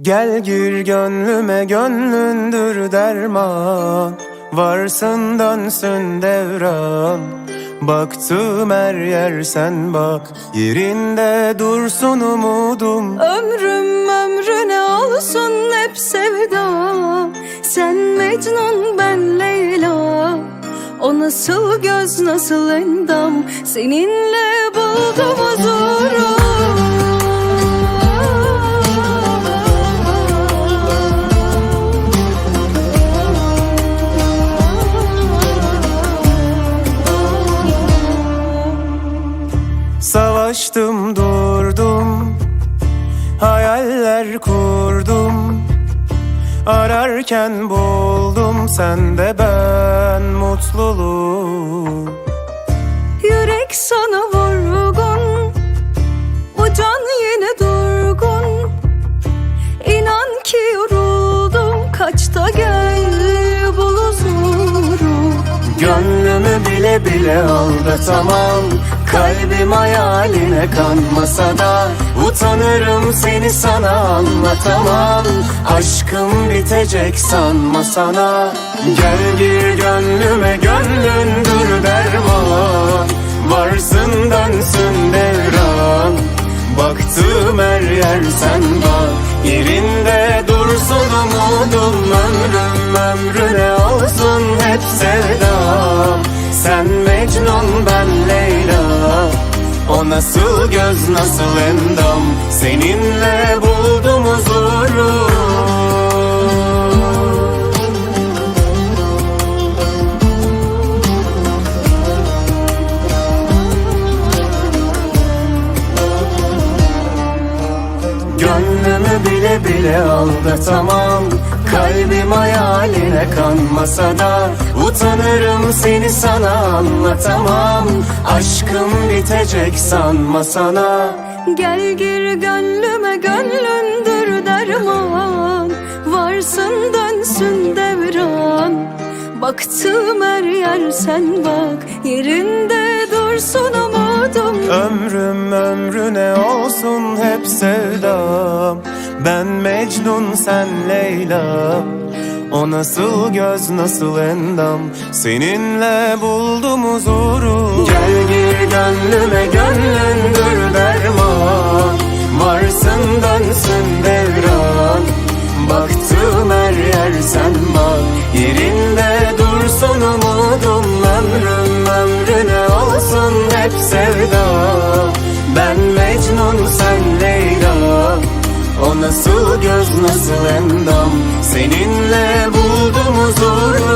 Gel gir gönlüme gönlündür derman. Varsın dönsün devran. Baktım her yer sen bak Yerinde dursun umudum. Ömrüm ömrüne olsun hep sevda. Sen Mecnun ben Leyla. O nasıl göz nasıl endam? Seninle buldum Savaştım durdum. Hayaller kurdum. Ararken buldum sende ben mutluluğu Yürek sana vurgun Bu can yine durgun. İnan ki yoruldum Kaçta gel bul huzuru? Gönlümü bile bile aldatamam Kalbim hayaline kanmasa da Utanırım seni sana anlatamam. Aşkım bitecek sanma sana Gel gir gönlüme gönlündür derman. Varsın dönsün devran. Baktığım her yer sen bak Yerinde dursun umudum Ömrüm nasıl göz nasıl endam? Seninle buldum huzuru. Gönlümü bile bile aldatamam. Kalbim hayaline kanmasa da Utanırım seni sana anlatamam Aşkım bitecek sanma sana. Gel gir gönlüme gönlündür derman. Varsın dönsün devran. Baktım her yer sen bak Yerinde dursun umudum. Ömrüm ömrüne olsun hep sevdam. Ben Mecnun sen Leyla. O nasıl göz nasıl endam? Seninle buldum huzuru gönlüme gönlündür derman Varsın dönsün devran. Baktığım her yer sen bak Yerinde dursun umudum Ömrüm ömrüne olsun hep sevda. Ben Mecnun sen Leyla. O nasıl göz nasıl endam? Seninle buldum huzuru